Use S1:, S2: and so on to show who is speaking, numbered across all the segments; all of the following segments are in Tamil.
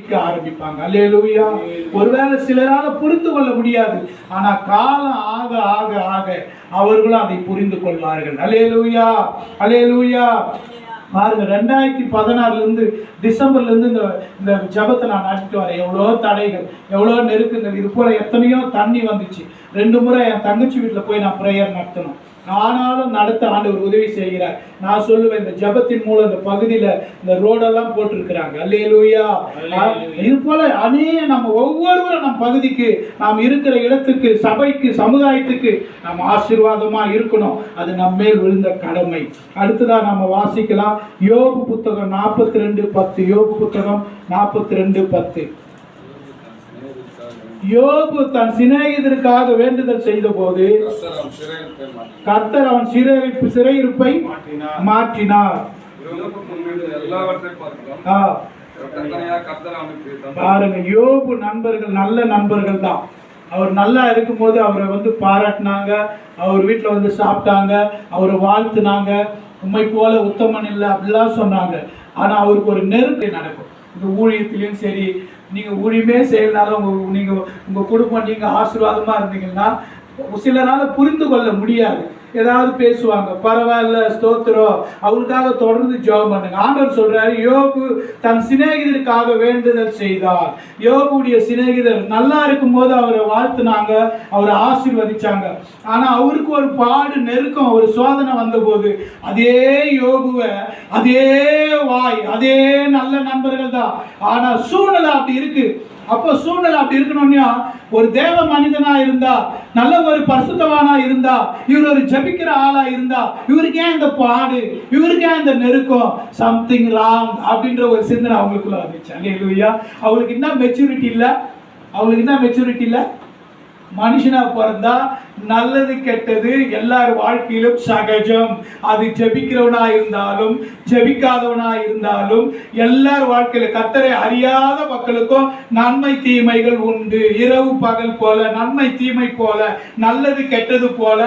S1: ஆரம்பிப்பாங்க. அல்லேலூயா. ஒருவேளை சிலரால புரிந்து கொள்ள முடியாது. ஆனா காலம் ஆக ஆக ஆக அவர்களும் அதை புரிந்து கொள்வார்கள். அல்லேலூயா. அல்லேலூயா. பாருங்க ரெண்டாயிரத்தி பதினாறுலேருந்து டிசம்பர்லேருந்து இந்த இந்த ஜபத்தை நான் நடத்திட்டு வரேன். எவ்வளோ தடைகள் எவ்வளோ நெருக்கங்கள். இது போல எத்தனையோ தண்ணி வந்துச்சு. ரெண்டு முறை என் தங்கச்சி வீட்டில் போய் நான் ப்ரேயர் நடத்தணும். ஆனாலும் நடத்த ஆண்டவர் உதவி செய்கிறார். நான் சொல்லுவேன் இந்த ஜபத்தின் மூலம் இந்த பகுதியில இந்த ரோடெல்லாம் போட்டிருக்கிறாங்க. அல்லேலூயா. இது போல அநேக நம்ம ஒவ்வொருவரும் நம் பகுதிக்கு நாம் இருக்கிற இடத்துக்கு சபைக்கு சமுதாயத்துக்கு நாம் ஆசீர்வாதமா இருக்கணும். அது நம்ம மேல் விழுந்த கடமை. அடுத்ததா நம்ம வாசிக்கலாம். யோபு புத்தகம் நாற்பத்தி ரெண்டு பத்து. யோபு புத்தகம் நாற்பத்தி ரெண்டு பத்து. யோபு தன் சிநேகிதருக்காக வேண்டுதல் செய்த போது
S2: கர்த்தர் அவன் சிறையிருப்பை
S1: சிறையிருப்பு மாற்றினார். பாருங்க யோபு நண்பர்கள் நல்ல நண்பர்கள் தான். அவர் நல்லா இருக்கும்போது அவரை வந்து பாராட்டினாங்க. அவர் வீட்டில் வந்து சாப்பிட்டாங்க. அவரை வாழ்த்துனாங்க. உண்மை போல உத்தமன் இல்லை அப்படிலாம் சொன்னாங்க. ஆனால் அவருக்கு ஒரு நெருக்கடி நடக்கும். இந்த ஊழியத்திலையும் சரி நீங்கள் ஊழியமே செய்யறதுனால உங்கள் நீங்கள் உங்கள் குடும்பம் நீங்கள் ஆசீர்வாதமாக இருந்தீங்கன்னா சிலரால் புரிந்து கொள்ள முடியாது. ஏதாவது பேசுவாங்க. பரவாயில்ல ஸ்தோத்திரம். அவங்களுக்காக தொடர்ந்து ஜெபம் பண்ணுங்க. ஆண்டவர் சொல்றாரு யோபு தன் சிநேகிதருக்காக வேண்டுதல் செய்தார். யோபுடைய சிநேகிதர் நல்லா இருக்கும் போது அவரை வாழ்த்துனாங்க அவரை ஆசீர்வதிச்சாங்க. ஆனா அவருக்கு ஒரு பாடு நெருக்கம் ஒரு சோதனை வந்தபோது அதே யோபுவை அதே வாய் அதே நல்ல நண்பர்கள் தான். ஆனா சூழ்நிலை அப்படி இருக்கு. அப்போ சூழ்நிலை அப்படி இருக்கணும்னா ஒரு தேவ மனிதனா இருந்தா நல்ல ஒரு பரிசுத்தவானா இருந்தா இவர் ஒரு ஜபிக்கிற ஆளா இருந்தா இவருக்கு ஏன் இந்த பாடு இவருக்கு ஏன் இந்த நெருக்கம்? சம்திங் ராங் அப்படின்ற ஒரு சிந்தனை அவங்களுக்குள்ள வந்துச்சு. அல்லேலூயா அவங்களுக்கு என்ன மெச்சூரிட்டி இல்ல. அவங்களுக்கு என்ன மெச்சூரிட்டி இல்ல. மனுஷனா பிறந்தா நல்லது கெட்டது எல்லார் வாழ்க்கையிலும் சகஜம். அது ஜெபிக்கிறவனா இருந்தாலும் ஜெபிக்காதவனா இருந்தாலும் எல்லார் வாழ்க்கையில கத்தரை அறியாத மக்களுக்கும் நன்மை தீமைகள் உண்டு. இரவு பகல் போல நன்மை தீமை போல நல்லது கெட்டது போல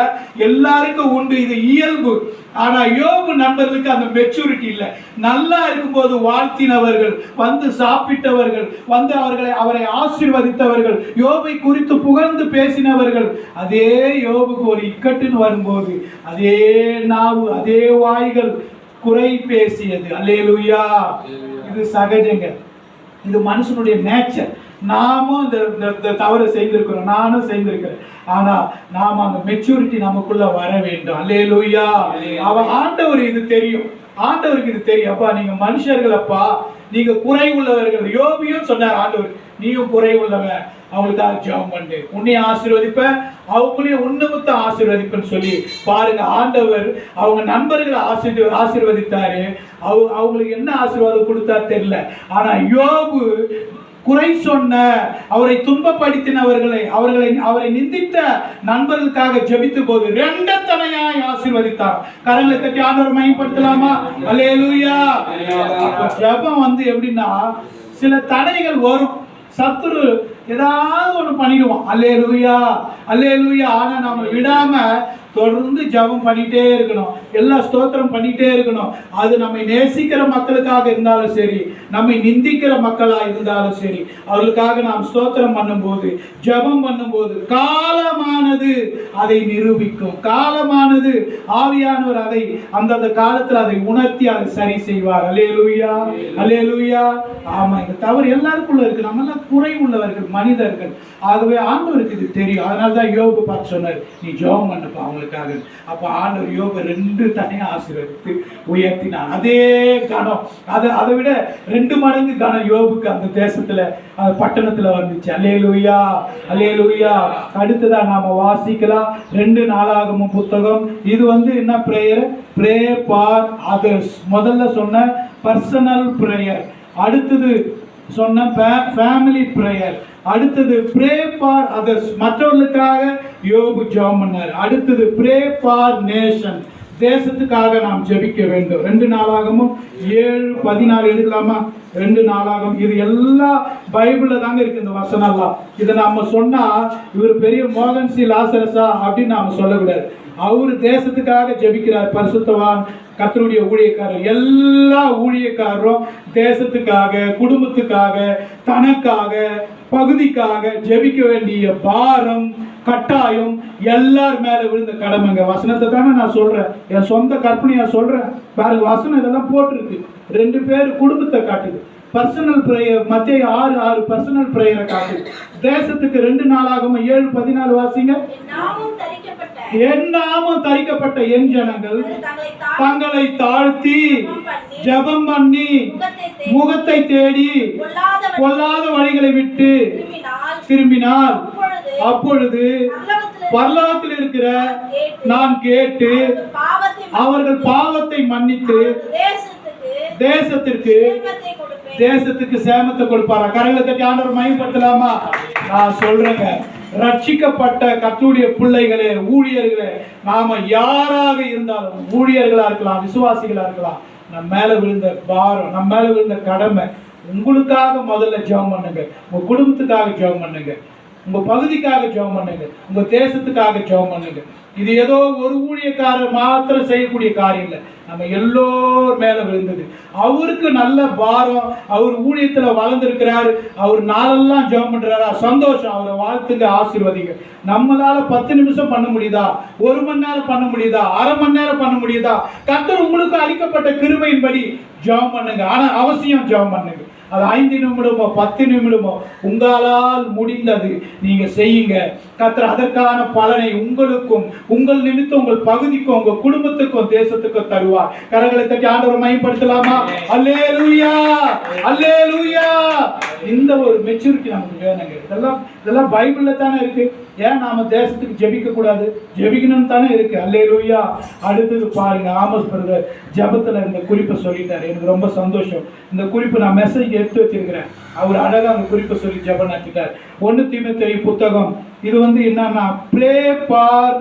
S1: எல்லாருக்கும் உண்டு இது இயல்பு. ஆனா யோபு நண்பர்களுக்கு அந்த மெச்சூரிட்டி இல்லை. நல்லா இருக்கும்போது வாழ்த்தினவர்கள் வந்து சாப்பிட்டவர்கள் வந்து அவர்களை அவரை ஆசீர்வதித்தவர்கள் யோபை குறித்து புகழ்ந்து பேசினவர்கள் அதே யோபுக்கு ஒரு இக்கட்டுன்னு வரும்போது அதே நாவு அதே வாய்கள் குறை பேசியது. அல்லேலூயா. இது சகஜங்க. இது மனுஷனுடைய நேச்சர் நாமும் இந்த தவறை செய்திருக்கிறோம். நானும் செய்திருக்கிறேன். ஆனா நாம அந்த மெச்சூரிட்டி நமக்குள்ள வர வேண்டும். அல்லேலூயா. அவன் ஆண்டவர் இது தெரியும். ஆண்டவருக்கு இது தெரியும். அப்பா நீங்க மனுஷர்கள் அப்பா நீங்க குறை உள்ளவர்கள். யோபியும் சொன்னார் ஆண்டவர். நீயும் குறை உள்ளவன் அவங்களுக்காக ஜெபம் பண்ணு. உன்னையும் ஆசீர்வதிப்பேன் அவங்களையும் உன்னமுத்த ஆசீர்வதிப்பேன்னு சொல்லி பாருங்க ஆண்டவர் அவங்க நண்பர்களை ஆசீர்வ ஆசீர்வதித்தாரு. அவ அவங்களுக்கு என்ன ஆசீர்வாதம் கொடுத்தார் தெரியல. ஆனா யோபு குறை சொன்ன அவரை துன்பப்படுத்தினவர்களை அவர்களை அவரை நிந்தித்த நண்பர்களுக்காக ஜெபித்த போது ரெண்டத்தனையாய் ஆசீர்வதித்தார். கரங்களை தட்டி ஆண்டவர் மையப்படுத்தலாமா அல்லேலூயா அப்ப ஜெபம் வந்து எப்படின்னா சில தடைகள் வரும். சத்துரு ஏதாவது ஒன்று பண்ணிடுவோம். அல்லே லூயா அல்லே லூயா ஆனால் நம்ம விடாமல் தொடர்ந்து ஜெபம் பண்ணிகிட்டே இருக்கணும். எல்லா ஸ்தோத்திரம் பண்ணிகிட்டே இருக்கணும். அது நம்மை நேசிக்கிற மக்களுக்காக இருந்தாலும் சரி நம்மை நிந்திக்கிற மக்களாக இருந்தாலும் சரி அவர்களுக்காக நாம் ஸ்தோத்திரம் பண்ணும்போது ஜெபம் பண்ணும்போது காலமானது அதை நிரூபிக்கும். காலமானது ஆவியானவர் அதை அந்தந்த காலத்தில் அதை உணர்த்தி அதை சரி செய்வார். அல்லே லூயா அல்லே லூயா ஆமாம் இந்த தவறு எல்லாருக்குள்ள இருக்கு. நம்ம குறை உள்ளவர்கள். மனிதர்கள். ஆகவே ஆண்டவருக்கு இது தெரியும். அதனால தான் யோபு பார்த்து சொன்னார் நீ ஜோபம் பண்ணப்பா அவங்களுக்காக. அப்போ ஆண்டவர் யோபு ரெண்டு தனியாக ஆசீர்வதித்து உயர்த்தினார். அதே கணம். அது அதை விட ரெண்டு மடங்கு கணம் யோபுக்கு அந்த தேசத்தில் அந்த பட்டணத்தில் வந்துச்சு. அலேலுய்யா அலேலுய்யா அடுத்ததாக நாம் வாசிக்கலாம். ரெண்டு நாளாகமும் புத்தகம். இது வந்து என்ன ப்ரேயர் ப்ரே பார் அதர்ஸ் முதல்ல சொன்ன பர்சனல் ப்ரேயர் அடுத்தது சொன்ன ஃபேமிலி ப்ரேயர் அடுத்தது ப்ரே ஃபார் அதர்ஸ் மற்றவர்களுக்காக யோபு ஜெபம் பண்ணார். அடுத்தது ப்ரே ஃபார் நேஷன் தேசத்துக்காக நாம் ஜெபிக்க வேண்டும். ரெண்டு நாளாகமும் ஏழு பதினாலு எடுக்கலாமா? ரெண்டு நாளாகும் இது எல்லா பைபிளில் தாங்க இருக்கு இந்த வசனம்லாம். இதை நாம் சொன்னால் இவர் பெரிய மோகன் சி. லாசரசா அப்படின்னு நாம் சொல்லக்கூடாது. அவர் தேசத்துக்காக ஜெபிக்கிறார். பரிசுத்தவான் கத்தருடைய ஊழியக்காரர். எல்லா ஊழியக்காரரும் தேசத்துக்காக குடும்பத்துக்காக தனக்காக பகுதிக்காக ஜெபிக்க வேண்டிய பாரம் கட்டாயம் எல்லார் மேல விழுந்த கடமைங்க. வசனத்தை தானே நான் சொல்றேன். என் சொந்த கற்பனையா சொல்றேன். பாருங்க வசனம் இதெல்லாம் போட்டிருக்கு. ரெண்டு பேர் குடும்பத்தை காட்டுது. பர்சனல் ப்ரேயர் மத்திய ஆறு ஆறு பர்சனல் ப்ரேயரை காட்டுது. தேசத்துக்கு ரெண்டு நாளாகும்? ஏழு பதினாலு வாசிங்க.
S3: என் நாமம் தரிக்கப்பட்ட
S1: என் ஜனங்கள்
S3: தங்களை தாழ்த்தி ஜெபம் பண்ணி முகத்தை தேடி பொல்லாத
S1: வழிகளை விட்டு
S3: திரும்பினால் அப்பொழுது பரலோகத்தில்
S1: இருக்கிற நான் கேட்டு
S3: அவர்கள் பாவத்தை
S1: மன்னித்து தேசத்திற்கு தேசத்துக்கு சேமத்தை கொடுப்பாரா? கரையில தட்டி ஆண்டவர் மயப்படுத்தலாமா? நான் சொல்றேங்க. ரட்சிக்கப்பட்ட கர்த்தருடைய பிள்ளைகளே ஊழியர்களே நாம யாராக இருந்தாலும் ஊழியர்களா இருக்கலாம் விசுவாசிகளா இருக்கலாம் நம்ம மேல விழுந்த பாரம் நம்ம மேல விழுந்த கடமை உங்களுக்காக முதல்ல ஜெபம் பண்ணுங்க. உங்க குடும்பத்துக்காக ஜெபம் பண்ணுங்க. உங்க பகுதிக்காக ஜெபம் பண்ணுங்க. உங்க தேசத்துக்காக ஜெபம் பண்ணுங்க. இது ஏதோ ஒரு ஊழியக்காரர் மாத்திரம் செய்யக்கூடிய காரியம் இல்லை. நம்ம எல்லோர் மேல விழுந்தது. அவருக்கு நல்ல பாரம் அவர் ஊழியத்துல வளர்ந்துருக்கிறாரு அவர் நாளெல்லாம் ஜெபம் பண்றாரா? சந்தோஷம். அவரை வாழ்த்துங்க ஆசீர்வதிங்க. நம்மளால பத்து நிமிஷம் பண்ண முடியுதா? ஒரு மணி நேரம் பண்ண முடியுதா? அரை மணி நேரம் பண்ண முடியுதா? கத்தர் உங்களுக்கு அளிக்கப்பட்ட கிருமையின்படி ஜெபம் பண்ணுங்க. ஆனா அவசியம் ஜெபம் பண்ணுங்க. அது ஐந்து நிமிடமோ பத்து நிமிடமோ உங்களால் முடிந்தது. நீங்க செய்யுங்க. கர்த்தர் அதற்கான பலனை உங்களுக்கும் உங்கள் நிமித்தம் உங்கள் பகுதிக்கும் உங்க குடும்பத்துக்கும் தேசத்துக்கும் தருவார். கரங்களை தட்டி ஆண்டவர் மையப்படுத்தலாமா அல்லேலூயா! அல்லேலூயா! இந்த ஒரு மெச்சூரிட்டி நமக்கு வேணுங்க. இதெல்லாம் இதெல்லாம் பைபிள்ல தானே இருக்கு. ஏன் நாம தேசத்துக்கு ஜெபிக்கக்கூடாது ஜெபிக்கணும்னு தானே இருக்கு. அல்லேலூயா. அடுத்தது பாருங்க ஆமஸ் பிரதர் ஜெபத்துல இந்த குறிப்பை சொல்லிட்டாரு. எனக்கு ரொம்ப சந்தோஷம். இந்த குறிப்பு நான் மெசேஜ் எடுத்து வச்சிருக்கிறேன். அவர் அழகா அந்த குறிப்பை சொல்லி ஜபம் நடத்திட்டார். ஒன்று தீமத்தேயு புத்தகம். இது வந்து என்னன்னா ப்ரே பார்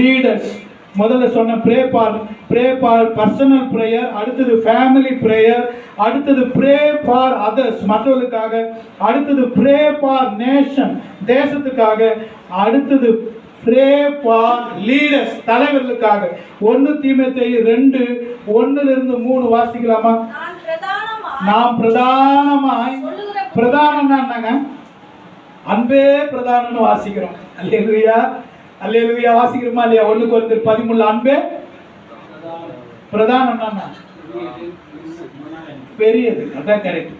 S1: லீடர்ஸ் முதல்ல சொன்ன pray for pray for personal prayer அடுத்தது ஃபேமிலி ப்ரேயர் அடுத்தது ப்ரே பார் அதர்ஸ் மற்றவர்களுக்காக அடுத்தது ப்ரே பார் நேஷன் தேசத்துக்காக அடுத்தது ப்ரே ஃபார் லீடர்ஸ் தலைவர்களுக்காக. ஒன்று தீமத்தை ரெண்டு ஒன்னுல இருந்து மூணு வாசிக்கலாமா?
S3: நான் பிரதானமாய்
S1: நாம் பிரதானமாய் பிரதானம்னா என்னங்க அன்பே பிரதானம்னு வாசிக்கிறோம். அல்லேலூயா அல்லேலூயா வாசிக்கிறோமா இல்லையா? ஒண்ணுக்கு ஒருத்தர் பதிமூணு அன்பே பிரதானம்னா? பெரியது அதான் கரெக்ட்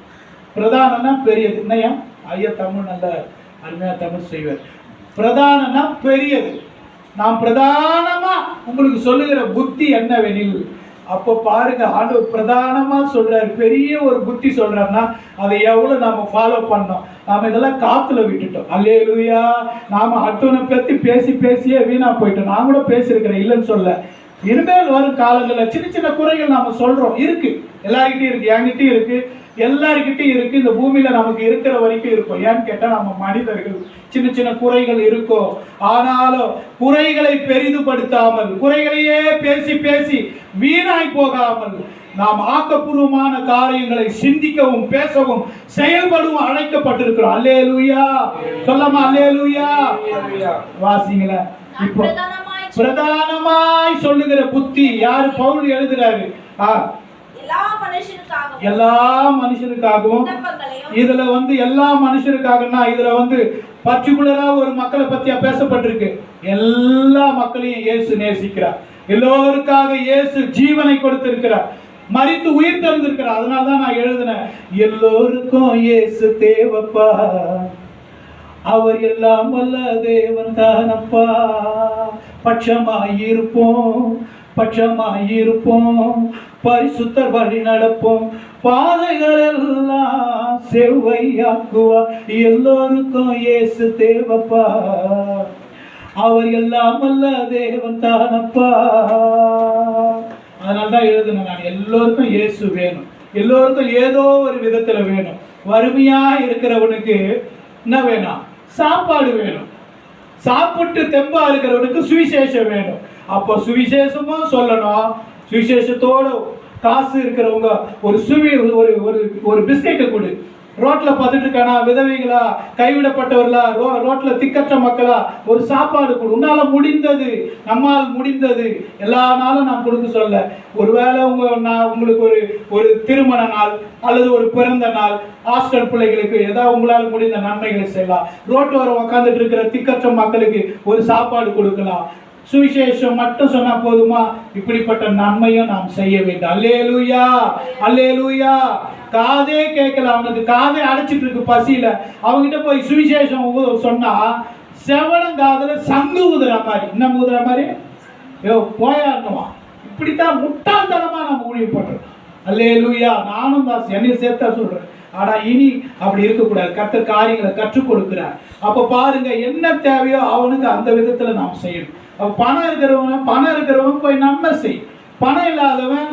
S1: பிரதானம்னா பெரியது. என்னையா ஐயா தமிழ் நல்ல அருமையாக தமிழ் செய்வார். பிரதானம்னா பெரியது. நாம் பிரதானமாக உங்களுக்கு சொல்லுகிற புத்தி என்னவெனில் அப்போ பாருங்க ஆண்டவர் பிரதானமாக சொல்கிறார் பெரிய ஒரு புத்தி சொல்கிறாருன்னா அதை எவ்வளோ நாம் ஃபாலோ பண்ணோம். நாம் இதெல்லாம் காற்றுல விட்டுட்டோம். அல்லேலூயா. நாம் அடுத்தவனை பற்றி பேசி பேசியே வீணாக போயிட்டோம். நான் கூட பேசியிருக்கிறேன் இல்லைன்னு சொல்ல. இனிமேல் வரும் காலங்களில் சின்ன சின்ன குறைகள் நாம் சொல்கிறோம் இருக்குது எல்லார்கிட்டையும் இருக்குது என்கிட்டையும் இருக்குது எல்லார்கிட்டயும் இருக்கு. இந்த பூமியில நமக்கு இருக்கிற வரைக்கும் இருக்கும். ஏன்னு கேட்டா நம்ம மனிதர்கள் சின்ன சின்ன குறைகள் இருக்கும் ஆனாலும் குறைகளை பெரிதுபடுத்தாமல் குறைகளையே பேசி பேசி வீணாய் போகாமல் நாம் ஆக்கப்பூர்வமான காரியங்களை சிந்திக்கவும் பேசவும் செயல்படவும் அழைக்கப்பட்டிருக்கிறோம். அல்லேலூயா. சொல்லமா அல்லேலூயா. வாசிங்களேன்
S3: நான்
S1: இப்போ
S3: பிரதானமாய்
S1: பிரதானமாய் சொல்லுகிற புத்தி யாரு பவுல் எழுதுறாரு? ஆ,
S3: எல்லா மனுஷனுக்காகவும்
S1: இதுல வந்து எல்லா மனுஷருக்காகனா இதுல வந்து பர்டிகுலரா ஒரு மக்களை பத்தியா பேசப்பட்டிருக்கு. எல்லா மக்களையும் இயேசு நேசிக்கிறார். எல்லோருக்காக இயேசு ஜீவனை கொடுத்திருக்கிறார். மரித்து உயிர் தந்திருக்கிறார். அதனால தான் நான் எழுதினேன் எல்லோருக்கும் இயேசு தேவப்பா. அவர் எல்லாம் வல்ல தேவன் தானப்பா. பட்சமாயிருப்போம். பட்சமாயிருப்போம் பரிசுத்தர் வழி நடப்போம். பாதைகள் எல்லாம் செவ்வையாக்குவா எல்லோருக்கும் இயேசு தேவப்பா. அவர் எல்லாம் அல்ல தேவன் தானப்பா. அதனால்தான் தான் நான். எல்லோருக்கும் இயேசு வேணும். எல்லோருக்கும் ஏதோ ஒரு விதத்துல வேணும். வறுமையா இருக்கிறவனுக்கு என்ன வேணும்? சாப்பாடு வேணும். சாப்பிட்டு தெம்பா இருக்கிறவனுக்கு சுவிசேஷம் வேணும். அப்போ சுவிசேஷமும் சொல்லணும். சுவிசேஷத்தோட காசு இருக்கிறவங்க ஒரு சுவி ஒரு ஒரு ஒரு பிஸ்கெட்டை கொடு. ரோட்ல பார்த்துட்டு இருக்கானா விதவைகளா கைவிடப்பட்டவர்களா ரோ ரோட்ல திக்கற்ற மக்களா ஒரு சாப்பாடு கொடு. உன்னால முடிந்தது நம்மால் முடிந்தது. எல்லா நாளும் நான் கொடுக்க சொல்ல. ஒருவேளை உங்க நான் உங்களுக்கு ஒரு ஒரு திருமண நாள் அல்லது ஒரு பிறந்த நாள் ஹாஸ்டல் பிள்ளைகளுக்கு ஏதாவது உங்களால் முடிந்த நன்மைகளை செய்யலாம். ரோட்டோரம் உட்காந்துட்டு இருக்கிற திக்கற்ற மக்களுக்கு ஒரு சாப்பாடு கொடுக்கலாம். சுவிசேஷம் மட்டும் சொன்னா போதுமா? இப்படிப்பட்ட நன்மையும் நாம் செய்ய வேண்டும். அல்லேலூயா அல்லேலூயா. காதே கேட்கல அவனுக்கு காதே அடைச்சிட்டு இருக்கு பசியில. அவங்கிட்ட போய் சுவிசேஷம் சொன்னா செவனம் காதுல சங்கு ஊதுற மாதிரி என்ன ஊதுற மாதிரி யோ போயாடுவான் இப்படித்தான் முட்டாள்தனமா நம்ம ஊழியம் அல்லேலூயா நானும் தான் என்னையும் சேர்த்தா சொல்றேன். ஆனா இனி அப்படி இருக்கக்கூடாது. கத்த காரியங்களை கற்றுக் கொடுக்கிறார். அப்ப பாருங்க என்ன தேவையோ அவனுக்கு அந்த விதத்துல நாம் செய்யணும். அப்போ பணம் இருக்கிறவன் பணம் இருக்கிறவன் போய் நன்மை செய். பணம் இல்லாதவன்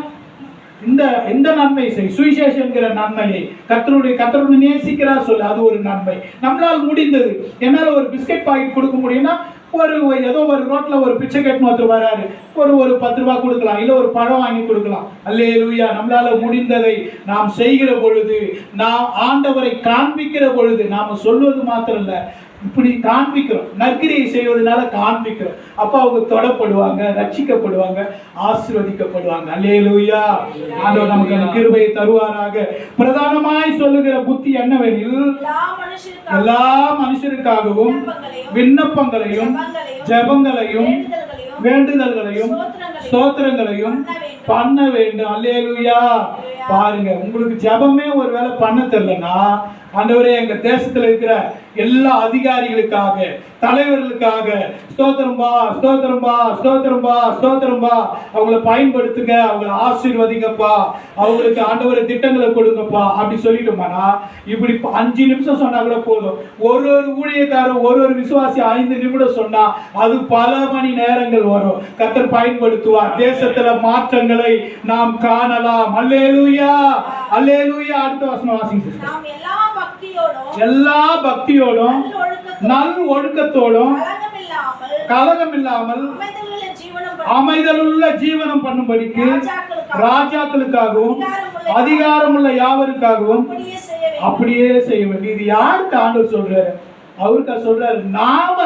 S1: இந்த இந்த நன்மை செய். சுவிசேஷங்கிற நன்மையை கத்தருடைய கத்தருடைய நேசிக்கிறார் சொல்லு அது ஒரு நன்மை. நம்மளால் முடிந்தது. என்னால ஒரு பிஸ்கட் பாக்கெட் கொடுக்க முடியும்னா ஒரு ஏதோ ஒரு ரோட்ல ஒரு பிச்சை கட்டு ஒருத்தர் வராரு. ஒரு ஒரு பத்து ரூபாய் கொடுக்கலாம் இல்ல ஒரு பழம் வாங்கி கொடுக்கலாம். அல்லே லூயா நம்மளால முடிந்ததை நாம் செய்கிற பொழுது நாம் ஆண்டவரை காண்பிக்கிற பொழுது நாம சொல்வது மாத்திரம் இல்ல இப்படி காண்பிக்கிறோம். நற்கிரியை செய்வதனால காண்பிக்கிறோம். அப்ப அவங்க தொடப்படுவாங்க ரட்சிக்கப்படுவாங்க ஆசீர்வதிக்கப்படுவாங்க. அல்லேலூயா. ஆண்டவர் நமக்கு அந்த கிருபையை தருவாராக. பிரதானமாய் சொல்லுகிற புத்தி என்னவெனில்
S3: எல்லா மனுஷருக்காகவும்
S1: விண்ணப்பங்களையும் ஜெபங்களையும் வேண்டுதல்களையும் ஸ்தோத்திரங்களையும் பண்ண வேண்டும். அல்லேலூயா. பாருங்க உங்களுக்கு ஜெபமே ஒருவேளை பண்ண தெரியலனா ஆண்டவரே எங்க தேசத்துல இருக்கிற எல்லா அதிகாரிகளுக்காக தலைவர்களுக்காக ஸ்தோத்திரம்பா ஸ்தோத்திரம்பா ஸ்தோத்திரம்பா ஸ்தோத்திரம்பா அவங்கள பயன்படுத்துங்க அவங்கள ஆசீர்வதிங்கப்பா. அவங்களுக்கு ஆண்டவரை திட்டங்களை கொடுங்கப்பா. அப்படி சொல்லிட்டோம்னா இப்படி அஞ்சு நிமிஷம் சொன்னா கூட போதும். ஒரு ஒரு ஊழியக்காரர் ஒரு ஒரு விசுவாசி ஐந்து நிமிடம் சொன்னா அது பல மணி நேரங்கள் வரும். கத்தர் பயன்படுத்துவார். தேசத்துல மாற்றங்களை நாம் காணலாம். அல்லேலூயா! அல்லேலூயா! அடுத்த வசனம் வாசிங்க
S3: எல்லா பக்தியோடும்
S1: நல் ஒழுக்கத்தோடும் கலகம் இல்லாமல்
S3: அமைதலுள்ள ஜீவனம்
S1: பண்ணும்படிக்கு
S3: ராஜாக்களுக்காக
S1: ராஜாக்களுக்காகவும் அதிகாரமுள்ள யாவருக்காகவும்
S3: அப்படியே செய்ய
S1: இது யாருக்கு ஆண்டவர் சொல்றாரு? அவருக்கு சொல்றாரு நாம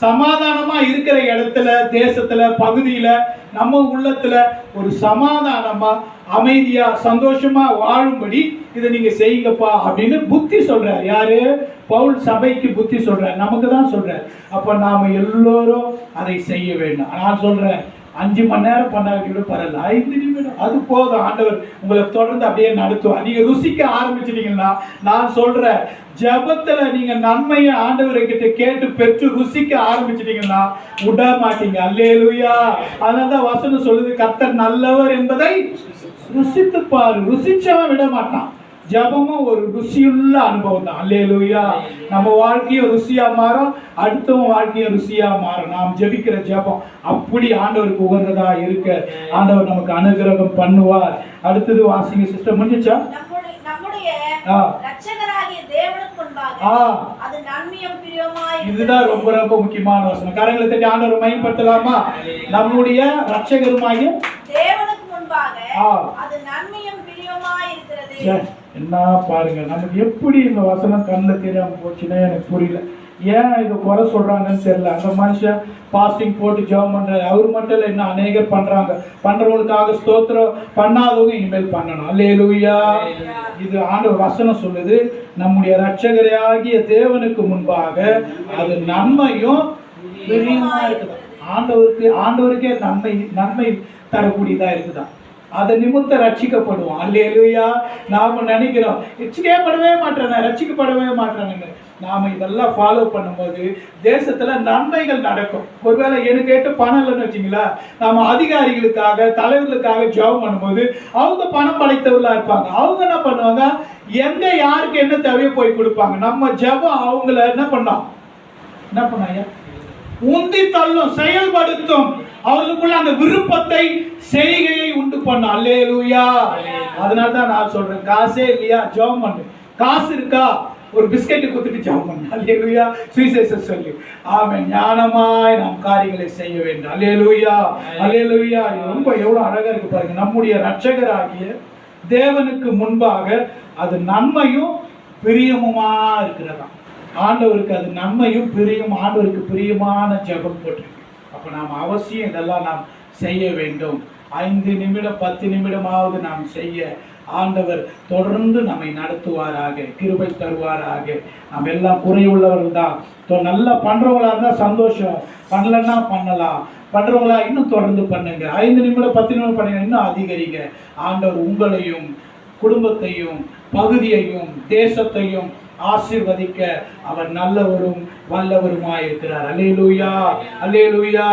S1: சமாதானமா இருக்கிற இடத்துல தேசத்துல பகுதியில நம்ம உள்ளத்துல ஒரு சமாதானமா அமைதியா சந்தோஷமா வாழும்படி இதை நீங்க செய்யுங்கப்பா அப்படின்னு புத்தி சொல்றார். யாரு? பவுல் சபைக்கு புத்தி சொல்றார். நமக்கு தான் சொல்றார். அப்ப நாம எல்லோரும் அதை செய்ய வேண்டும். நான் சொல்றேன். அஞ்சு மணி நேரம் பண்ணாட்டி கூட பரவாயில்ல. ஐந்து நிமிடம். அது போதும் ஆண்டவர் உங்களை தொடர்ந்து அப்படியே நடத்துவார். நீங்க ருசிக்க ஆரம்பிச்சிட்டீங்கன்னா நான் சொல்றேன் ஜபத்துல நீங்க நன்மையை ஆண்டவரை கிட்ட கேட்டு பெற்று ருசிக்க ஆரம்பிச்சிட்டீங்கன்னா விட மாட்டீங்க அல்லேலூயா. அதனால தான் வசனம் சொல்லுது கத்தர் நல்லவர் என்பதை ருசித்து பாரு ருசிச்சவன் விட மாட்டான் ஜெபமும் ஒரு ருசியுள்ள அனுபவம் தான். அல்லேலூயா. நம்ம வாழ்க்கையும் ருசியா மாறும் அடுத்தவன் வாழ்க்கையும் ருசியா மாறும். நாம் ஜெபிக்கிற ஜெபம் அப்படி ஆண்டவருக்கு உகந்ததா இருக்க ஆண்டவர் நமக்கு அனுகிரகம் பண்ணுவார். அடுத்தது வாசிங்க சிஸ்டர் முடிஞ்சுச்சா? இதுதான் ரொம்ப ரொம்ப முக்கியமான வசனம். கரங்களை தட்டி ஆண்டவர் மையப்படுத்தலாமா? நம்முடைய ரட்சகருமாகிய
S3: தேவனுக்கு முன்பாக. அது நன்மையும்
S1: என்ன பாருங்க நமக்கு எப்படி இந்த வசனம் கண்ணில் தெரியாம போச்சுன்னே எனக்கு புரியல. ஏன் இதை குறை சொல்றாங்கன்னு தெரியல. அந்த மனுஷன் பாஸ்டிங் போட்டு ஜெபம் பண்றாரு. அவர் மட்டும் இல்லை இன்னும் அநேகர் பண்றாங்க. பண்றவங்களுக்காக ஸ்தோத்திரம் பண்ணாதவங்க இனிமேல் பண்ணணும். அல்லேலூயா இது ஆண்டவர் வசனம் சொல்லுது. நம்முடைய ரட்சகராகிய தேவனுக்கு முன்பாக அது நன்மையும் ஆண்டவருக்கு ஆண்டவருக்கே நன்மை நன்மை தரக்கூடியதா இருக்குதா? அதை நிமித்த ரட்சிக்கப்படுவோம். அல்லையா நாம் நினைக்கிறோம் ரட்சிக்கப்படவே மாட்டேன் ரட்சிக்கப்படவே மாட்டேன்னு நாம் இதெல்லாம் ஃபாலோ பண்ணும்போது தேசத்தில் நன்மைகள் நடக்கும். ஒருவேளை எனக்கு கேட்டு பணம் இல்லைன்னு வச்சிங்களா? நம்ம அதிகாரிகளுக்காக தலைவர்களுக்காக ஜெபம் பண்ணும்போது அவங்க பணம் படைத்தவர்களாக இருப்பாங்க. அவங்க என்ன பண்ணுவாங்க? எங்கே யாருக்கு என்ன தேவையோ போய் கொடுப்பாங்க. நம்ம ஜெபம் அவங்கள என்ன பண்ணோம்? என்ன பண்ணாங்க உந்தி தள்ளும் செயல்படுத்தும். அவர்களுக்குள்ள அந்த விருப்பத்தை செய்கையை உண்டு பண்ணும். அல்லேலூயா. அதனால தான் நான் சொல்றேன் காசே இல்லையா? ஜெபம் பண்ணு. காசு இருக்கா? ஒரு பிஸ்கெட் குத்துட்டு ஜெபம் பண்ணு. அல்லேலூயா. சுவிசேஷம் சொல்லி. ஆமென். ஞானமாய் நாம் காரியங்களை செய்ய வேண்டும். அல்லேலூயா. அல்லேலூயா. இது ரொம்ப எவ்வளவு அழகா இருக்கு பாருங்க. நம்முடைய ரட்சகராகிய தேவனுக்கு முன்பாக அது நன்மையும் பிரியமுமா இருக்கிறதா ஆண்டவருக்கு அது நன்மையும் பிரியும் ஆண்டவருக்கு பிரியமான ஜெபம் போட்டிருக்கு. அப்போ நாம் அவசியம் இதெல்லாம் நாம் செய்ய வேண்டும். ஐந்து நிமிடம் பத்து நிமிடமாவது நாம் செய்ய ஆண்டவர் தொடர்ந்து நம்மை நடத்துவாராக கிருபை தருவாராக. நாம் எல்லாம் குறையுள்ளவர்கள் தான். நல்லா பண்ணுறவங்களா இருந்தால் சந்தோஷம். பண்ணலன்னா பண்ணலாம். பண்ணுறவங்களா இன்னும் தொடர்ந்து பண்ணுங்க. ஐந்து நிமிடம் பத்து நிமிடம் பண்ணுங்க இன்னும் அதிகரிங்க. ஆண்டவர் உங்களையும் குடும்பத்தையும் பகுதியையும் தேசத்தையும் ஆசீர்வதிக்க அவர் நல்லவரும் வல்லவருமாய் இருக்கிறார். அல்லேலூயா அல்லேலூயா.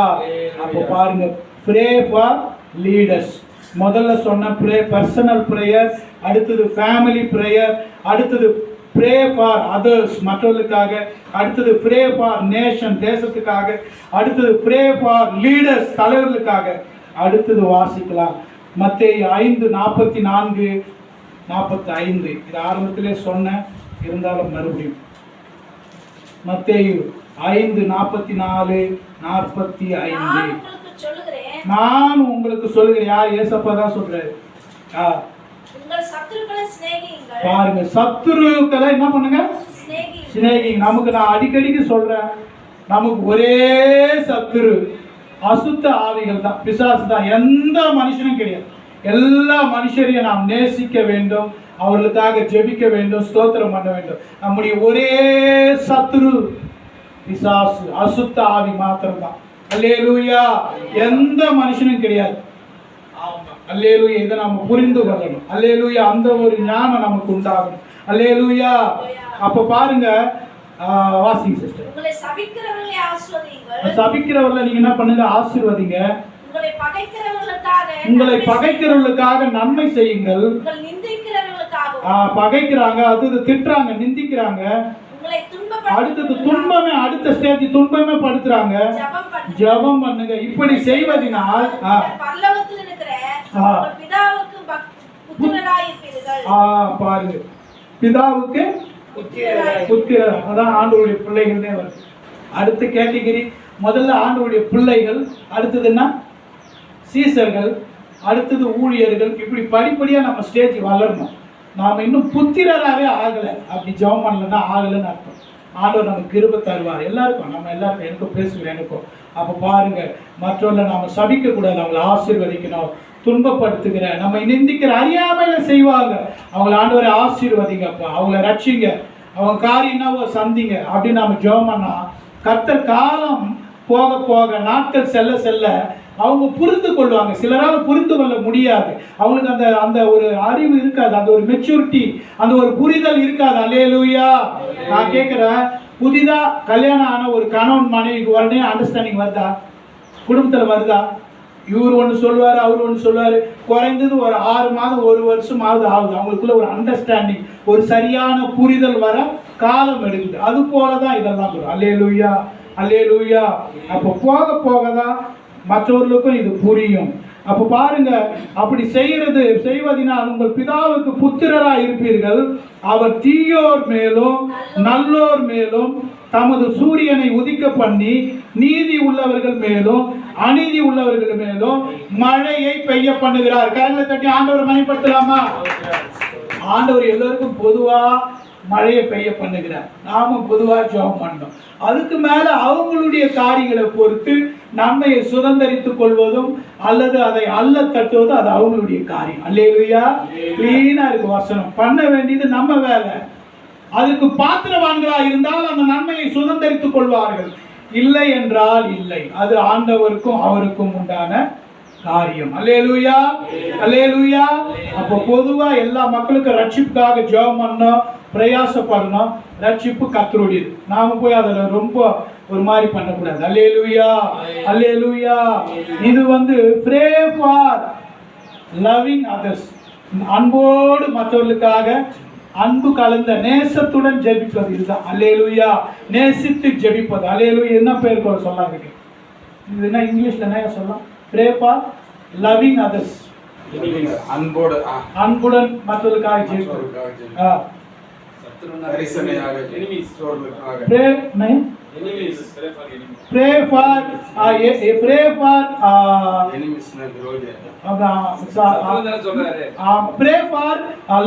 S1: அப்போ பாருங்க ப்ரே ஃபார் லீடர்ஸ் முதல்ல சொன்ன ப்ரே பர்சனல் ப்ரேயர் அடுத்தது ஃபேமிலி ப்ரேயர் அடுத்தது ப்ரே ஃபார் அதர்ஸ் மற்றவர்களுக்காக. அடுத்தது ப்ரே ஃபார் நேஷன் தேசத்துக்காக. அடுத்தது ப்ரே ஃபார் லீடர்ஸ் தலைவர்களுக்காக. அடுத்தது வாசிக்கலாம். மத்தேயு ஐந்து நாற்பத்தி நான்கு நாற்பத்தி ஐந்து. இது ஆரம்பத்திலே சொன்னேன் இருந்தாலும் மறுபடியும். மத்தேயு ஐந்து நாற்பத்தி நாலு நாற்பத்தி ஐந்து.
S3: நான் உங்களுக்கு சொல்லுகிறேன்.
S1: யார்? ஏசப்பா தான் சொல்றாரு. பாருங்க சத்துருக்களை என்ன பண்ணுங்க?
S3: சிநேகியுங்கள்.
S1: சிநேகி நமக்கு நான் அடிக்கடிக்கு சொல்றேன். நமக்கு ஒரே சத்துரு அசுத்த ஆவிகள் தான். பிசாசு தான். எந்த மனுஷனும் கிடையாது. எல்லா மனுஷரையும் நாம் நேசிக்க வேண்டும் அவர்களுக்காக ஜெபிக்க வேண்டும் ஸ்தோத்திரம் பண்ண வேண்டும். நம்முடைய ஒரே சத்துரு பிசாசு அசுத்த ஆவி மாத்திரம்தான். அல்லேலூயா. எந்த மனுஷனும் கிடையாது. அல்லேலூயா இதை நம்ம புரிந்து கொள்ளணும். அல்லேலூயா அந்த ஒரு ஞானம் நமக்கு உண்டாகணும். அல்லேலூயா. அப்ப பாருங்க ஆஹ், வாசிங்க சிஸ்டர்.
S3: சபிக்கிறவர்களை
S1: நீங்க என்ன பண்ணுங்க? ஆசீர்வதிங்க.
S3: உங்களை பகைக்கிறவர்களுக்காக நன்மை
S1: செய்யுங்கள். பகைக்கிறாங்க அது திட்டுறாங்க நிந்திக்கிறாங்க. அடுத்தது துன்பமே அடுத்த ஸ்டேஜ் துன்பமே படுத்துறாங்க.
S3: ஜெபம்
S1: பண்ணுங்க. இப்படி செய்வதினால் பாருங்க. பிதாவுக்கு புத்திரர். அதான் ஆண்டவருடைய பிள்ளைகள்னே வருது. அடுத்த கேட்டகிரி முதல்ல ஆண்டவருடைய பிள்ளைகள் அடுத்தது என்ன? சீசர்கள் அடுத்தது ஊழியர்கள் இப்படி படிப்படியாக நம்ம ஸ்டேஜ் வளரணும். நாம் இன்னும் புத்திரராகவே ஆகலை. அப்படி ஜெபம் பண்ணலன்னா ஆகலைன்னு அர்த்தம். ஆண்டவர் நமக்கு கிருப தருவார். எல்லாருக்கும் நம்ம எல்லாருக்கும் எனக்கும் பேசுகிறேன் எனக்கும். அப்போ பாருங்க மற்றவர்களை நாம் சபிக்கக்கூடாது. அவங்கள ஆசீர்வதிக்கணும். துன்பப்படுத்துகிற நம்ம நிந்திக்கிற அறியாமையில செய்வாங்க. அவங்கள ஆண்டவரை ஆசீர்வதிங்கப்பா. அவங்கள ரட்சிங்க. அவங்க காரியம் என்னவோ சந்திங்க. அப்படின்னு நம்ம ஜெபம் பண்ணால் கத்த காலம் போக போக நாட்கள் செல்ல செல்ல அவங்க புரிந்து கொள்வாங்க. சிலரால் புரிந்து கொள்ள முடியாது. அவங்களுக்கு அந்த அந்த ஒரு அறிவு இருக்காது. அந்த ஒரு மெச்சூரிட்டி அந்த ஒரு புரிதல் இருக்காது. அல்லேலூயா. நான் கேட்குறேன் புதிதாக கல்யாணம் ஆன ஒரு கணவன் மனைவிக்கு உடனே அண்டர்ஸ்டாண்டிங் வருதா? குடும்பத்தில் வருதா? இவர் ஒன்று சொல்லுவார் அவர் ஒன்று சொல்லுவார். குறைந்தது ஒரு ஆறு மாதம் ஒரு வருஷமாவது ஆகுது. அவங்களுக்குள்ள ஒரு அண்டர்ஸ்டாண்டிங் ஒரு சரியான புரிதல் வர காலம் எடுக்குது. அது போல தான் இதெல்லாம் வரும். அல்லே லூயா அப்போ போக போக தான் மற்றவர்களுக்கும் இது புரியும். அப்போ பாருங்க அப்படி செய்யறது செய்வதினால் உங்கள் பிதாவுக்கு புத்திரராக இருப்பீர்கள். அவர் தீயோர் மேலும் நல்லோர் மேலும் தமது சூரியனை உதிக்க பண்ணி நீதி உள்ளவர்கள் மேலும் அநீதி உள்ளவர்கள் மேலும் மழையை பெய்ய பண்ணுகிறார். கரங்களை தட்டி ஆண்டவர் மணிப்படுத்தலாமா ஆண்டவர் எல்லோருக்கும் பொதுவா மழையை பெய்ய பண்ணுகிறார். நாமும் பொதுவாக ஜெபம் பண்ணோம் அதுக்கு மேல அவங்களுடைய காரியங்களை பொறுத்து நன்மையை சுதந்திரித்துக் கொள்வதும் அல்லது அதை அல்ல தட்டுவதும் அது அவங்களுடைய காரியம். அல்லேலுயா. கிளீனா இருக்கு வசனம். பண்ண வேண்டியது நம்ம வேலை. அதுக்கு பாத்திரவான்களா இருந்தால் அந்த நன்மையை சுதந்திரித்துக் கொள்வார்கள். இல்லை என்றால் இல்லை. அது ஆண்டவருக்கும் அவருக்கும் உண்டான காரியம். அல்லேலூயா. அல்லேலூயா. அப்போ பொதுவா எல்லா மக்களுக்கும் ரட்சிப்புக்காக ஜெபம் பண்ணோம் பிரயாசப்படணும். ரட்சிப்பு கத்தருடையது நாம போய் அதில் ரொம்ப ஒரு மாதிரி பண்ணக்கூடாது. அல்லேலூயா அல்லேலூயா இது வந்து ப்ரே ஃபார் லவ்விங் அதர்ஸ் அன்போடு மற்றவர்களுக்காக அன்பு கலந்த நேசத்துடன் ஜெபிப்பது இதுதான். அல்லேலூயா நேசித்து ஜெபிப்பது. அல்லேலூயா என்ன பேர் கூட சொல்லாங்க இது என்ன இங்கிலீஷ்ல என்ன சொல்லலாம்? ப்ரே ஃபார் லவ்விங் அதர்ஸ்
S2: அன்போடு ஆ,
S1: அன்புடன் மற்றவர்களுக்காக ஜெபிப்பது.
S2: மற்றவர்களுக்காக ஜெபம்.
S1: ஆ.
S2: கரிசனையாக எனிமீஸ்களுக்காக
S1: pray name
S2: enemies
S1: pray for uh, pray for uh,
S2: சொல்றாரு.
S1: ப்ரே ஃபார்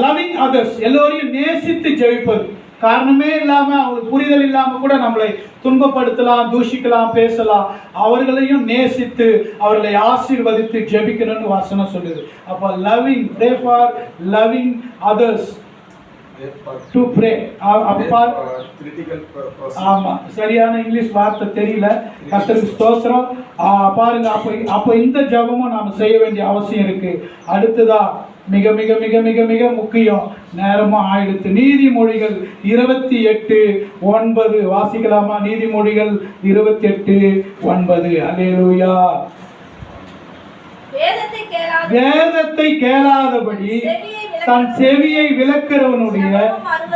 S1: லவ்விங் அதர்ஸ் எல்லோரையும் நேசித்து ஜெபிப்பது. காரணமே இல்லாம அவங்களுக்கு புரிதல் இல்லாம கூட நம்மளை துன்பப்படுத்தலாம் தூஷிக்கலாம் பேசலாம். அவர்களையும் நேசித்து அவர்களை ஆசீர்வதித்து ஜெபிக்கணும்னு வசனம் சொல்லுது. அப்ப loving pray for loving others to pray அப்பா
S2: கிரிட்டிக்கல்
S1: ஆமா. சரியான இங்கிலீஷ் வார்த்தை தெரியல. கர்த்தருக்கு ஸ்தோத்திரம். பாருங்க அப்போ அப்போ இந்த ஜெபமும் நாம செய்ய வேண்டிய அவசியம் இருக்கு. அடுத்ததா மிக மிக மிக மிக மிக முக்கியம். நேரமும் ஆயிடுத்து. நீதிமொழிகள் இருபத்தி எட்டு ஒன்பது. வாசிக்கலாமா? நீதிமொழிகள் இருபத்தி எட்டு ஒன்பது. அலேலூயா
S3: வேதத்தை கேளாத
S1: வேதத்தை கேளாதபடி தன் செவியை விளக்கிறவனுடைய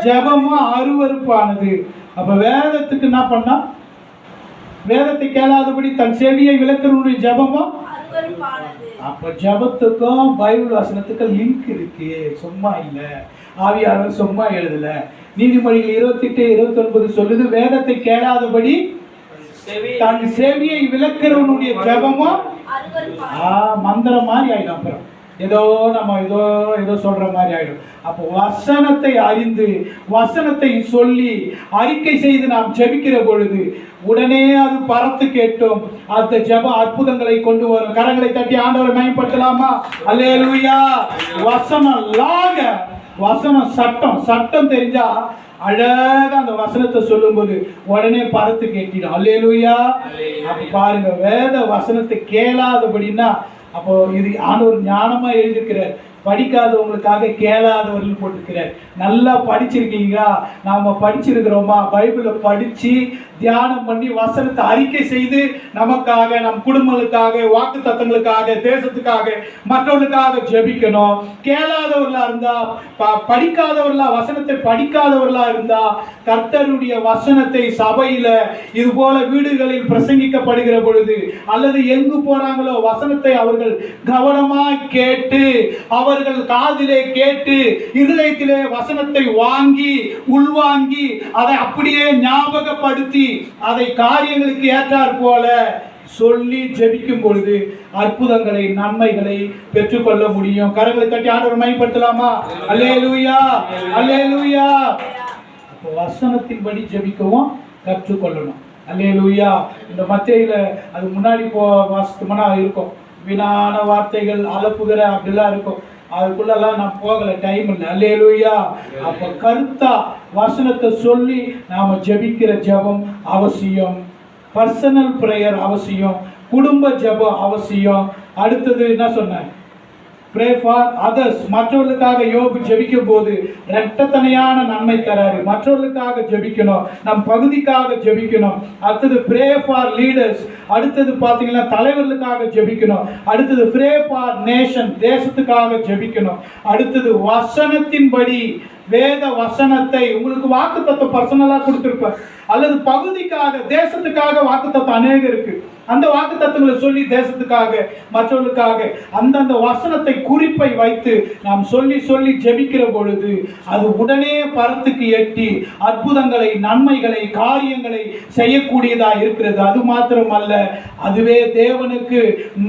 S1: ஜெபமும் அருவருப்பானது. அப்ப வேதத்துக்கு என்ன பண்ணா? வேதத்தை கேளாதபடி தன் செவியை விளக்கிறவனுடைய ஜெபமும் அப்ப ஜெபத்துக்கும் பைபிள் வசனத்துக்கும் லிங்க் இருக்கு. சும்மா இல்ல. ஆவியாளர் சும்மா எழுதல. நீதிமொழிகள் இருபத்தி எட்டு இருபத்தி ஒன்பது சொல்லுது வேதத்தை கேளாதபடி தன் செவியை விளக்கிறவனுடைய ஜெபமும் மந்திரம் மாதிரி ஆயிடும் அப்புறம். ஏதோ நம்ம ஏதோ ஏதோ சொல்ற மாதிரி ஆயிடும். அப்போ வசனத்தை அறிந்து வசனத்தை சொல்லி அறிக்கை செய்து நாம் ஜெபிக்கிற பொழுது உடனே அது பறத்து கேட்டும். அந்த ஜெப அற்புதங்களை கொண்டு வரும். கரங்களை தட்டி ஆண்டவரை மேம்படுத்தலாமா அல்லேலூயா வசனம் லாக வசனம் சட்டம் சட்டம் தெரிஞ்சா அழகா அந்த வசனத்தை சொல்லும்போது உடனே பறத்து கேட்டிடும். அல்லேலூயா அப்ப பாருங்க வேத வசனத்தை கேளாதபடின்னா அப்போ இது ஆண்டவர் ஞானமா எழுதியிருக்கிறார் படிக்காதவங்களுக்காக கேளாதவர்கள் போட்டிருக்கிறார். நல்லா படிச்சிருக்கீங்களா? நாம் படிச்சிருக்கிறோமா? பைபிளை படித்து தியானம் பண்ணி வசனத்தை அறிக்கை செய்து நமக்காக நம் குடும்பங்களுக்காக வாக்கு தத்தங்களுக்காக தேசத்துக்காக மற்றவர்களுக்காக ஜெபிக்கணும். கேளாதவர்களா இருந்தால் ப- படிக்காதவர்களா வசனத்தை படிக்காதவர்களா இருந்தால் கர்த்தருடைய வசனத்தை சபையில் இது போல வீடுகளில் பிரசங்கிக்கப்படுகிற பொழுது அல்லது எங்கு போகிறாங்களோ வசனத்தை அவர்கள் கவனமாக கேட்டு அவர்கள் காதிலே கேட்டு இருதயத்திலே வசனத்தை வாங்கி உள்வாங்கி அதை அப்படியே ஞாபகப்படுத்தி அதை காரியங்களுக்கு ஏற்றாற் போல சொல்லி ஜெபிக்கும் பொழுது அற்புதங்களை நன்மைகளை பெற்றுக்கொள்ள முடியும். கரங்களை தட்டி ஆண்டவர் மயப்படுத்தலாமா அல்லே லூயா அல்லே லூயா வசனத்தின்படி ஜெபிக்கவும் கற்றுக்கொள்ளணும். அல்லேலூயா! இந்த மத்தியில் அது முன்னாடி போ வாசித்தோம்னா இருக்கும். வீணான வார்த்தைகள் அலப்புகிற அப்படிலாம் இருக்கும். அதுக்குள்ளெல்லாம் நான் போகல டைம் இல்லை. அல்லேலூயா. அப்போ கருத்தா வசனத்தை சொல்லி நாம் ஜெபிக்கிற ஜெபம் அவசியம். பர்சனல் ப்ரேயர் அவசியம். குடும்ப ஜெபம் அவசியம். அடுத்தது என்ன சொன்னேன்? ப்ரே ஃபார் அதர்ஸ் மற்றவர்களுக்காக யோபு ஜெபிக்கும் போது இரட்டத்தனையான நன்மை தராரு. மற்றவர்களுக்காக ஜெபிக்கணும். நம் பகுதிக்காக ஜெபிக்கணும். அடுத்தது ப்ரே ஃபார் லீடர்ஸ் அடுத்தது பார்த்தீங்கன்னா தலைவர்களுக்காக ஜெபிக்கணும். அடுத்தது ப்ரே ஃபார் நேஷன் தேசத்துக்காக ஜெபிக்கணும். அடுத்தது வசனத்தின்படி வேத வசனத்தை உங்களுக்கு வாக்குத்தத்தம் பர்சனலாக கொடுத்துருப்பேன் அல்லது பகுதிக்காக தேசத்துக்காக வாக்குத்தத்தம் அநேகம் இருக்கு. அந்த வாக்குத்தத்தங்களை சொல்லி தேசத்துக்காக மற்றவர்களுக்காக அந்தந்த வசனத்தை குறிப்பை வைத்து நாம் சொல்லி சொல்லி ஜெபிக்கிற பொழுது அது உடனே பரத்துக்கு எட்டி அற்புதங்களை நன்மைகளை காரியங்களை செய்யக்கூடியதா இருக்கிறது. அது மாத்திரமல்ல அதுவே தேவனுக்கு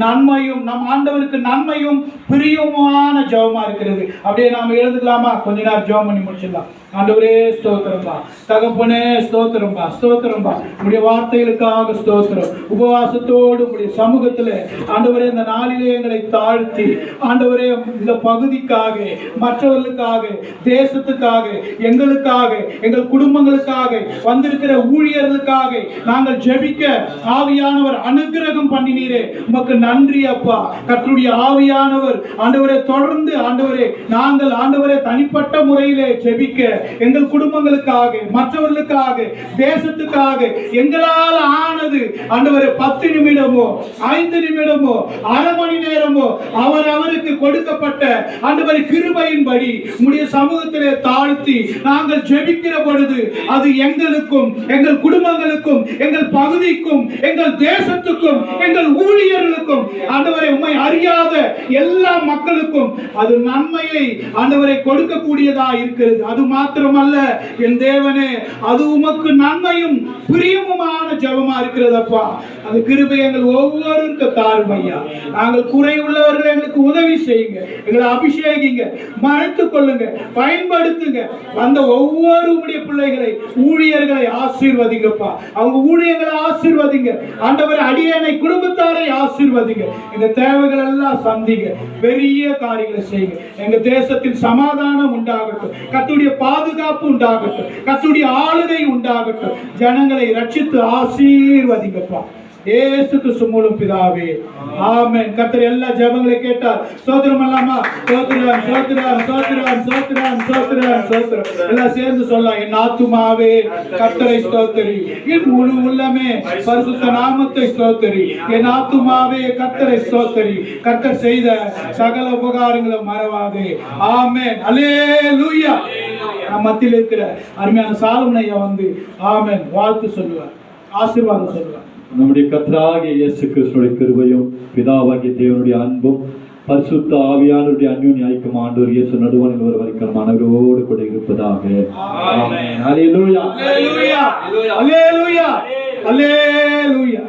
S1: நன்மையும் நம் ஆண்டவருக்கு நன்மையும் பிரியமான ஜெபமா இருக்கிறது. அப்படியே நாம் எழுதுக்கலாமா? கொஞ்ச நேரம் ஜபம் பண்ணி முடிச்சிடலாம். ஆண்டவரே ஸ்தோத்திரம்பா தகப்பனே ஸ்தோத்திரம்பா ஸ்தோத்திரம்பா உடைய வார்த்தைகளுக்காக ஸ்தோத்திரம். உபவாசத்தோடு உடைய சமூகத்தில் ஆண்டவரே இந்த நாளிலே எங்களை தாழ்த்தி ஆண்டவரே இந்த பகுதிக்காக மற்றவர்களுக்காக தேசத்துக்காக எங்களுக்காக எங்கள் குடும்பங்களுக்காக வந்திருக்கிற ஊழியர்களுக்காக நாங்கள் ஜெபிக்க ஆவியானவர் அனுக்கிரகம் பண்ணினீரே. உமக்கு நன்றி அப்பா. கற்றுடைய ஆவியானவர் ஆண்டவரே தொடர்ந்து ஆண்டவரே நாங்கள் ஆண்டவரே தனிப்பட்ட முறையிலே ஜெபிக்க எங்கள் குடும்பங்களுக்காக மற்றவர்களுக்காக தேசத்துக்காக எங்களால் ஆனது. ஆண்டவரே பத்து நிமிடமோ ஐந்து நிமிடமோ அரை மணி நேரமோ அவர் அவருக்கு கொடுக்கப்பட்ட ஆண்டவரை கிருபையின்படி உடைய சமூகத்திலே தாழ்த்தி நாங்கள் ஜெபிக்கிற பொழுது அது எங்களுக்கும் எங்கள் குடும்பங்களுக்கும் எங்கள் பகுதிக்கும் எங்கள் தேசத்துக்கும் எங்கள் ஊழியர்களுக்கும் ஆண்டவரை உண்மை அறியாத எல்லா மக்களுக்கும் அது நன்மையை ஆண்டவரை கொடுக்கக்கூடியதா இருக்கிறது. அது மாத்திரம் மாத்திரமல்ல என் தேவனே அது உமக்கு நன்மையும் பிரியமுமான ஜெபமா இருக்கிறதப்பா. அந்த கிருபை எங்கள் ஒவ்வொருவருக்கு தாரும் ஐயா. நாங்கள் குறை உள்ளவர்கள் எங்களுக்கு உதவி செய்யுங்க. எங்களை அபிஷேகிங்க மறைத்து கொள்ளுங்க பயன்படுத்துங்க. வந்த ஒவ்வொரு உடைய பிள்ளைகளை ஊழியர்களை ஆசீர்வதிங்கப்பா. அவங்க ஊழியர்களை ஆசீர்வதிங்க. ஆண்டவர் அடியனை குடும்பத்தாரை ஆசீர்வதிங்க. இந்த தேவைகள் எல்லாம் சந்திங்க. பெரிய காரியங்களை செய்யுங்க. எங்க தேசத்தில் சமாதானம் உண்டாகட்டும். கத்துடைய பாதுகாப்பு உண்டாகட்டும். கத்துடைய ஆளுகை உண்டாகட்டும். ஜனங்களை ரட்சித்து ஆசீர்வதிங்கப்பா. ஏசு கிறிஸ்து மூலம் பிதாவே. ஆமென். கர்த்தர் எல்லா ஜெபங்களை கேட்டார். சோத்திரம் அல்லாமா சோத்திரம் சோத்திரம் சோத்திரம் சோத்திரம் சோத்திரம் சோத்திரம். எல்லாம் சேர்ந்து சொல்லலாம் என் ஆத்துமாவே கர்த்தரை ஸ்தோத்திரி. என் முழு உள்ளமே பரிசுத்த நாமத்தை ஸ்தோத்திரி. என் ஆத்துமாவே கர்த்தரை ஸ்தோத்திரி. கர்த்தர் செய்த சகல உபகாரங்களை மறவாதே. ஆமென். அல்லேலூயா நம் மத்தியில் இருக்கிற அருமையான சாலமனையா வந்து ஆமென். வாழ்த்து சொல்லுவார். ஆசீர்வாதம் சொல்லுவார்.
S4: நம்முடைய கர்த்தராகிய இயேசு கிறிஸ்துடைய கிருபையும் பிதாவாகிய தேவனுடைய அன்பும் பரிசுத்த ஆவியானவருடைய அந்யோன்ய ஐக்கியம் ஆண்டவர் இயேசு நடுவனில் ஒரு வரைக்கும் மாணவரோடு கூட இருப்பதாக. ஹalleluya.
S1: அல்லேலூயா அல்லேலூயா அல்லேலூயா